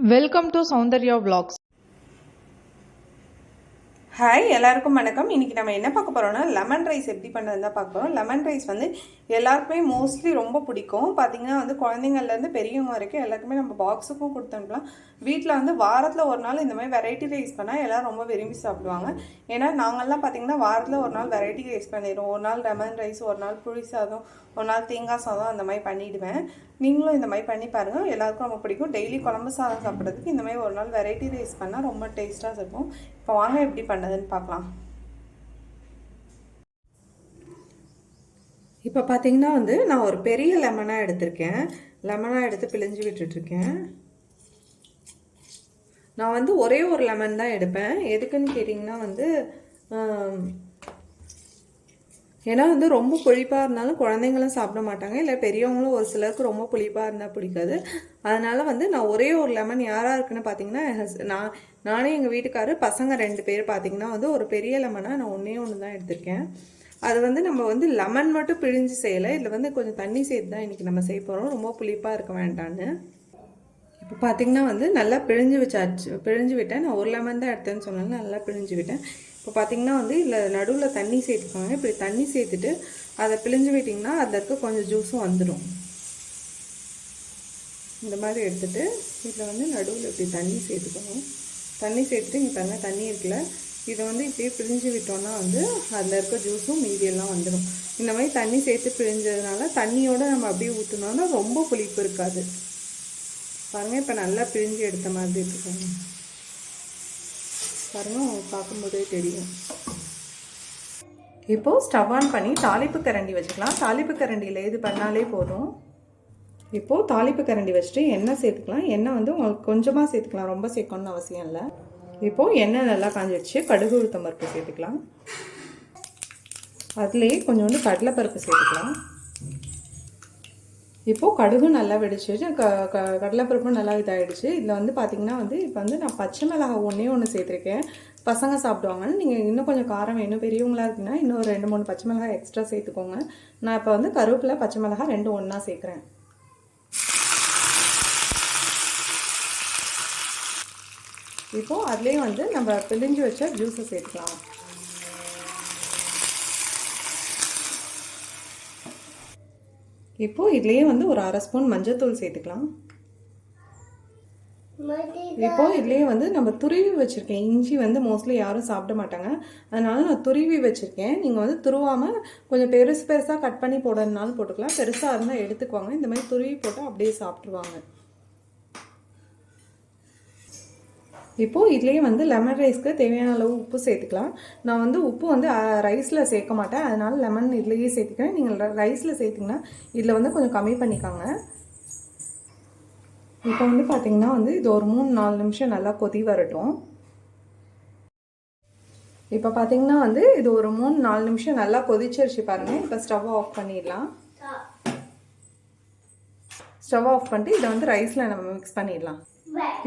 Welcome to Sounder Your Vlogs. Hi எல்லாருக்கும் வணக்கம். இன்றைக்கி நம்ம என்ன பார்க்க போகிறோன்னா லெமன் ரைஸ் எப்படி பண்ணுறது தான் பார்க்க போகிறோம் லெமன் ரைஸ் வந்து எல்லாருக்குமே மோஸ்ட்லி ரொம்ப பிடிக்கும். பார்த்தீங்கன்னா வந்து குழந்தைங்கள்லேருந்து பெரியவங்க வரைக்கும் எல்லாருக்குமே நம்ம பாக்ஸுக்கும் கொடுத்து அனுப்பலாம். வீட்டில் வந்து வாரத்தில் ஒரு நாள் இந்த மாதிரி வெரைட்டி ரைஸ் பண்ணால் எல்லோரும் ரொம்ப விரும்பி சாப்பிடுவாங்க. ஏன்னா நாங்கள்லாம் பார்த்திங்கன்னா வாரத்தில் ஒரு நாள் வெரைட்டி ரைஸ் பண்ணிடுவோம். ஒரு நாள் லெமன் ரைஸ் ஒரு நாள் புளி சாதம் ஒரு நாள் தேங்காய் சாதம் அந்த மாதிரி பண்ணிவிடுவேன் நீங்களும் இந்த மாதிரி பண்ணி பாருங்கள் எல்லாருக்கும் ரொம்ப பிடிக்கும். டெய்லி குழம்பு சாதம் சாப்பிட்றதுக்கு இந்த மாதிரி ஒரு நாள் வெரைட்டி ரைஸ் பண்ணால் ரொம்ப டேஸ்ட்டாக இருக்கும். இப்போ வாங்க எப்படி பண்ணதுன்னு பார்க்கலாம். இப்போ பார்த்தீங்கன்னா வந்து நான் ஒரு பெரிய லெமனாக எடுத்திருக்கேன். லெமனாக எடுத்து பிழிஞ்சு விட்டுட்ருக்கேன். நான் வந்து ஒரே ஒரு லெமன் தான் எடுப்பேன். எதுக்குன்னு கேட்டிங்கன்னா வந்து ஏன்னா வந்து ரொம்ப புளிப்பாக இருந்தாலும் குழந்தைங்களும் சாப்பிட மாட்டாங்க. இல்லை பெரியவங்களும் ஒரு சிலருக்கு ரொம்ப புளிப்பாக இருந்தால் பிடிக்காது. அதனால் வந்து நான் ஒரே ஒரு லெமன் யாராக இருக்குன்னு பார்த்தீங்கன்னா நான் நானே எங்கள் வீட்டுக்காரர் பசங்க ரெண்டு பேர் பார்த்தீங்கன்னா வந்து ஒரு பெரிய லெமனாக நான் ஒன்றே ஒன்று தான் எடுத்திருக்கேன். அது வந்து நம்ம வந்து லெமன் மட்டும் பிழிஞ்சு செய்யலை. இதில் வந்து கொஞ்சம் தண்ணி சேர்த்து தான் இன்றைக்கி நம்ம செய்ய போகிறோம் ரொம்ப புளிப்பாக இருக்க வேண்டான்னு. இப்போ பார்த்திங்கன்னா வந்து நல்லா பிழிஞ்சு வச்சாச்சு பிழிஞ்சு விட்டேன். நான் ஒரு லெமன் தான் எடுத்தேன்னு சொன்னாலும் நல்லா பிழிஞ்சு விட்டேன். இப்போ பார்த்தீங்கன்னா வந்து இதில் நடுவில் தண்ணி சேர்த்துக்கோங்க இப்படி தண்ணி சேர்த்துட்டு அதை பிழிஞ்சு விட்டிங்கன்னா அதில் இருக்க கொஞ்சம் ஜூஸும் வந்துடும் இந்த மாதிரி எடுத்துட்டு இதில் வந்து நடுவில் இப்படி தண்ணி சேர்த்துக்கணும். தண்ணி சேர்த்துட்டு இங்கே தண்ணி தண்ணி இருக்குல்ல. இதை வந்து இப்படியே பிழிஞ்சு விட்டோம்னா வந்து அதில் இருக்க ஜூஸும் மீதியெல்லாம் வந்துடும் இந்த மாதிரி தண்ணி சேர்த்து பிழிஞ்சதுனால தண்ணியோடு நம்ம அப்படியே ஊற்றினோன்னா ரொம்ப புளிப்பு இருக்காது. பாருங்கள் இப்போ நல்லா பிழிஞ்சு எடுத்த மாதிரி இருக்குங்க பாருங்கள் பார்க்கும்போதே தெரியும். இப்போது ஸ்டவ் ஆன் பண்ணி தாளிப்பு கரண்டி வச்சுக்கலாம். தாளிப்பு கரண்டியில் இது பண்ணாலே போதும். இப்போது தாளிப்பு கரண்டி வச்சுட்டு எண்ணெய் சேர்த்துக்கலாம். எண்ணெய் வந்து உங்களுக்கு கொஞ்சமாக சேர்த்துக்கலாம். ரொம்ப சேர்க்கணும்னு அவசியம் இல்லை. இப்போது எண்ணெய் நல்லா காஞ்சிடுச்சு கடுகு உளுத்தம் பருப்பு சேர்த்துக்கலாம். அதுலேயே கொஞ்சோண்டு கடலைப்பருப்பு சேர்த்துக்கலாம். இப்போது கடுகு நல்லா வெடிச்சு க க கடலைப்பருப்பும் நல்லா இதாகிடுச்சு இதில் வந்து பார்த்திங்கன்னா வந்து இப்போ வந்து நான் பச்சை மிளகாய் ஒன்றே ஒன்று சேர்த்துருக்கேன். பசங்க சாப்பிடுவாங்கன்னு. நீங்கள் இன்னும் கொஞ்சம் காரம் வேணும் பெரியவங்களா இருக்குன்னா இன்னும் ஒரு ரெண்டு மூணு பச்சை மிளகாய் எக்ஸ்ட்ரா சேர்த்துக்கோங்க. நான் இப்போ வந்து கருவேப்பிலை பச்சை மிளகாய் ரெண்டு ஒன்றா சேர்க்குறேன். இப்போது அதுலேயும் வந்து நம்ம பிழிஞ்சு வச்ச ஜூஸை சேர்த்துக்கலாம். இப்போ இதுலயே வந்து ஒரு அரை ஸ்பூன் மஞ்சள்தூள் சேர்த்துக்கலாம். இப்போ இதுலயே வந்து நம்ம துருவி வச்சிருக்கேன். இஞ்சி வந்து மோஸ்ட்லி யாரும் சாப்பிட மாட்டாங்க. அதனால நான் துருவி வச்சிருக்கேன். நீங்கள் வந்து துருவாம கொஞ்சம் பெருசு பெருசாக கட் பண்ணி போடுறதுனாலும் போட்டுக்கலாம். பெருசாக இருந்தால் எடுத்துக்குவாங்க இந்த மாதிரி துருவி போட்டால் அப்படியே சாப்பிட்ருவாங்க இப்போ இதுலேயே வந்து லெமன் ரைஸ்க்கு தேவையான அளவு உப்பு சேர்த்துக்கலாம். நான் வந்து உப்பு வந்து ரைஸில் சேர்க்க மாட்டேன். அதனால லெமன் இதுலேயே சேர்த்துக்கிறேன். நீங்கள் ரைஸில் சேர்த்திங்கன்னா இதில் வந்து கொஞ்சம் கம்மி பண்ணிக்காங்க. இப்போ வந்து பார்த்தீங்கன்னா வந்து இது ஒரு மூணு நாலு நிமிஷம் நல்லா கொதி வரட்டும். இப்போ பார்த்தீங்கன்னா வந்து இது ஒரு மூணு நாலு நிமிஷம் நல்லா கொதிச்சிருச்சு பாருங்கள் இப்போ ஸ்டவ் ஆஃப் பண்ணிடலாம். ஸ்டவ் ஆஃப் பண்ணிட்டு இதை வந்து ரைஸில் நம்ம மிக்ஸ் பண்ணிடலாம்.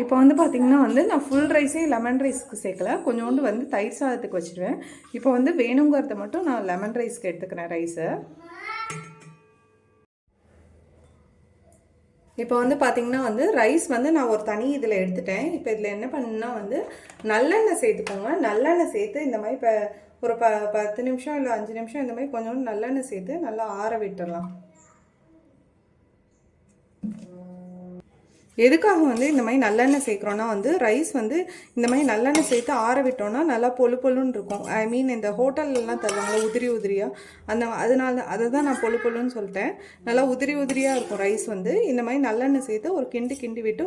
இப்போ வந்து பார்த்தீங்கன்னா வந்து நான் ஃபுல் ரைஸே லெமன் ரைஸ்க்கு சேர்க்கல. கொஞ்சோண்டு வந்து தயிர் சாதத்துக்கு வச்சுருவேன். இப்போ வந்து வேணுங்கிறத மட்டும் நான் லெமன் ரைஸ்க்கு எடுத்துக்கிறேன் ரைஸை இப்போ வந்து பார்த்தீங்கன்னா வந்து ரைஸ் வந்து நான் ஒரு தனி இதில் எடுத்துட்டேன். இப்போ இதில் என்ன பண்ணுன்னா வந்து நல்லெண்ணெய் சேர்த்துக்கோங்க. நல்லெண்ணெய் சேர்த்து இந்த மாதிரி இப்போ ஒரு ப பத்து நிமிஷம் இல்லை அஞ்சு நிமிஷம் இந்த மாதிரி கொஞ்சோண்டு நல்லெண்ணெய் சேர்த்து நல்லா ஆற விட்டுடலாம் எதுக்காக வந்து இந்த மாதிரி நல்லெண்ணெய் சேர்க்குறோன்னா வந்து ரைஸ் வந்து இந்த மாதிரி நல்லெண்ணெய் சேர்த்து ஆற விட்டோம்னா நல்லா பொழு பொழுன்னு இருக்கும். ஐ மீன் இந்த ஹோட்டல்லலாம் தருவாங்க உதிரி உதிரியாக அந்த அதனால அதை தான் நான் பொழு பொழுன்னு சொல்லிட்டேன். நல்லா உதிரி உதிரியாக இருக்கும் ரைஸ் வந்து. இந்த மாதிரி நல்லெண்ணெய் சேர்த்து ஒரு கிண்டி கிண்டி விட்டு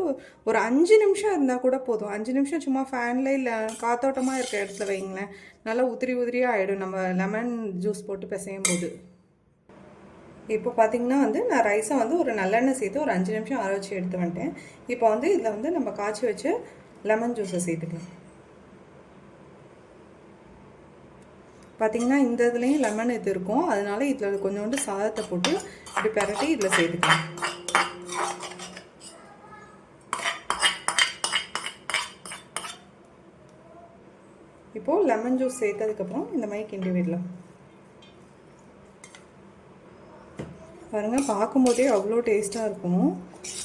ஒரு அஞ்சு நிமிஷம் இருந்தால் கூட போதும். அஞ்சு நிமிஷம் சும்மா ஃபேனில் இல்லை காத்தோட்டமாக இருக்க இடத்துல வைங்களேன். நல்லா உதிரி உதிரியாக ஆகிடும் நம்ம லெமன் ஜூஸ் போட்டு பிசையும் போது இப்போ பார்த்தீங்கன்னா வந்து நான் ரைஸை வந்து ஒரு நல்லெண்ணெய் சேர்த்து ஒரு அஞ்சு நிமிஷம் ஆற வச்சு எடுத்து வந்துட்டேன். இப்போ வந்து இதில் வந்து நம்ம காய்ச்சி வச்சு லெமன் ஜூஸை சேர்த்துக்கலாம். பார்த்தீங்கன்னா இந்த இதுலேயும் லெமன் இது இருக்கும். அதனால இதில் கொஞ்சோண்டு சாதத்தை போட்டு இப்படி பெரட்டி இதில் சேர்த்துக்கலாம். இப்போது லெமன் ஜூஸ் சேர்த்ததுக்கப்புறம் இந்த மாதிரி கிண்டி விடலாம். பாருங்கள் பார்க்கும்போதே அவ்வளோ டேஸ்ட்டாக இருக்கும்.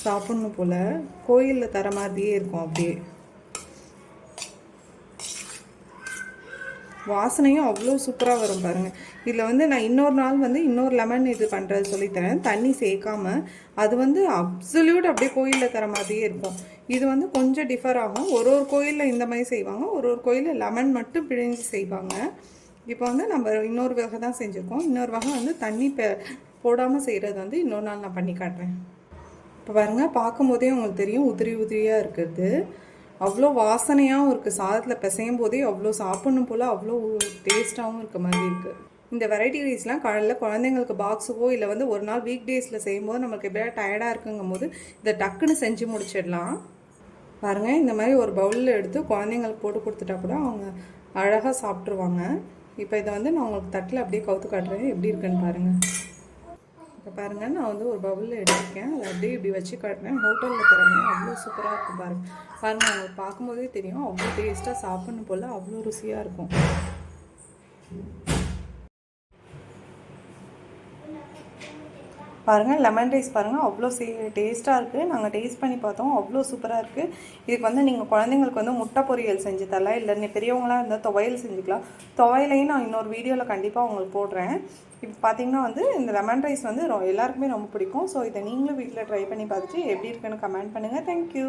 சாப்பிட்ணும் போல். கோயிலில் தர மாதிரியே இருக்கும் அப்படியே. வாசனையும் அவ்வளோ சூப்பராக வரும் பாருங்கள் இதில் வந்து நான் இன்னொரு நாள் வந்து இன்னொரு லெமன் இது பண்ணுறது சொல்லித்தரேன். தண்ணி சேர்க்காம. அது வந்து அப்சல்யூட் அப்படியே கோயிலில் தர மாதிரியே இருக்கும். இது வந்து கொஞ்சம் டிஃபர் ஆகும். ஒரு ஒரு கோயிலில் இந்த மாதிரி செய்வாங்க. ஒரு ஒரு கோயிலில் லெமன் மட்டும் பிழிஞ்சு செய்வாங்க. இப்போ வந்து நம்ம இன்னொரு வகை தான் செஞ்சுருக்கோம். இன்னொரு வகை வந்து தண்ணி போடாமல் செய்கிறது வந்து இன்னொரு நாள் நான் பண்ணி காட்டுறேன். இப்போ பாருங்கள் பார்க்கும்போதே உங்களுக்கு தெரியும் உதிரி உதிரியாக இருக்கிறது. அவ்வளோ வாசனையாகவும் இருக்குது சாதத்தில் பிசையும் போதே அவ்வளோ சாப்பிடணும் போல் அவ்வளோ டேஸ்ட்டாகவும் இருக்க மாதிரி இருக்குது இந்த வெரைட்டி ரைஸ்லாம் காலையில் குழந்தைங்களுக்கு பாக்ஸுக்கோ இல்லை வந்து ஒரு நாள் வீக் டேஸில் செய்யும்போது நம்மளுக்கு எப்படியா டயர்டாக இருக்குங்கும் போது இதை டக்குன்னு செஞ்சு முடிச்சிடலாம். பாருங்கள் இந்த மாதிரி ஒரு பவுலில் எடுத்து குழந்தைங்களுக்கு போட்டு கொடுத்துட்டா கூட அவங்க அழகாக சாப்பிட்ருவாங்க இப்போ இதை வந்து நான் உங்களுக்கு தட்டில் அப்படியே கவுத்து காட்டுறேன். எப்படி இருக்குன்னு பாருங்கள் இப்போ பாருங்கள் நான் வந்து ஒரு பவுலில் எடுத்திருக்கேன். அதை அப்படியே இப்படி வச்சு காட்டினேன். ஹோட்டலில் தரமே அவ்வளோ சூப்பராக இருக்கும் பாருங்கள் பாருங்கள் உங்களுக்கு பார்க்கும்போதே தெரியும். அவ்வளோ டேஸ்ட்டாக சாப்பிட்ணும் போல் அவ்வளோ ருசியாக இருக்கும். பாருங்கள் லெமன் ரைஸ் பாருங்கள் அவ்வளோ சே டேஸ்ட்டாக இருக்குது நாங்கள் டேஸ்ட் பண்ணி பார்த்தோம் அவ்வளோ சூப்பராக இருக்குது இதுக்கு வந்து நீங்கள் குழந்தைங்களுக்கு வந்து முட்டை பொரியல் செஞ்சு தரலாம். இல்லை நீ பெரியவங்களாம் இருந்தால் துவையல் செஞ்சுக்கலாம். துவையலையும் நான் இன்னொரு வீடியோவில் கண்டிப்பாக உங்களுக்கு போடுறேன். இப்போ பார்த்தீங்கன்னா வந்து இந்த லெமன் ரைஸ் வந்து ரொ- எல்லாருக்குமே ரொம்ப பிடிக்கும். ஸோ இதை நீங்களும் வீட்டில் ட்ரை பண்ணி பார்த்துட்டு எப்படி இருக்குன்னு கமெண்ட் பண்ணுங்கள் தேங்க்யூ